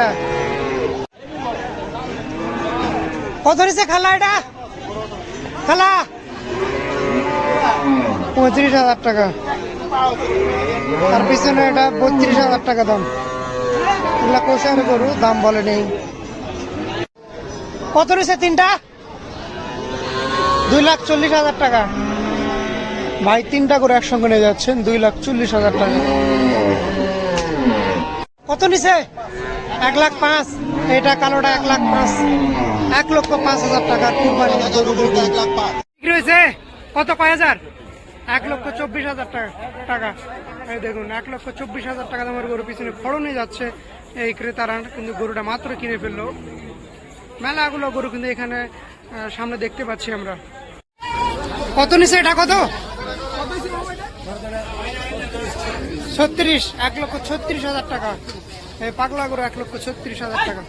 এটা। কত নিছে খালা এটা? খালা? পঁয়ত্রিশ হাজার টাকা। তার পিছনে এটা বত্রিশ হাজার টাকা দাম। এগুলা কোষার গরু, দাম বলে নেই। কত নিছে তিনটা? দুই লাখ চল্লিশ হাজার টাকা। ভাই, তিনটা করে একসঙ্গে নিয়ে যাচ্ছেন, দুই লাখ চল্লিশ হাজার টাকা। কত নিছে? এক লাখ পাঁচ। এটা কালোটা এক লাখ পাঁচ। এক লক্ষ পাঁচ হাজার টাকা কুরবানি। বিক্রি হয়েছে কত কয় হাজার? এক লক্ষ চব্বিশ হাজার টাকা। টাকা। দেখুন, এক লক্ষ চব্বিশ হাজার টাকা দামের গরু পিছনে ফড়নে যাচ্ছে এই ক্রেতারা, কিন্তু গরুটা মাত্র কিনে ফেলল। মেলাগুলো গরু কিন্তু এখানে সামনে দেখতে পাচ্ছি আমরা। কত নিছে এটা কত? ছত্রিশ, এক লক্ষ ছত্রিশ হাজার টাকা। পাগলা গরু এক লক্ষ ছত্রিশ হাজার টাকা।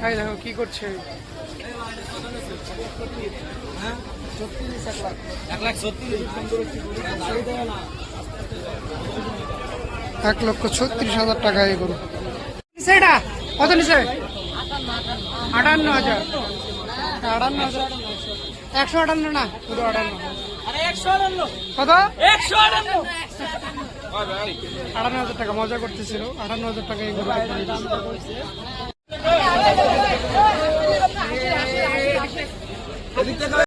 তাই দেখো কি করছে। এক লক্ষ ছত্রিশ হাজার টাকা এই গরু। এটা? কত নিছে আটান্ন হাজার। আটান্ন হাজার। একশো আটান্ন না? পুরো আটান্ন। কত? একশো আটান্ন। হাজার টাকা মজা করতেছিল। আটান্ন হাজার টাকা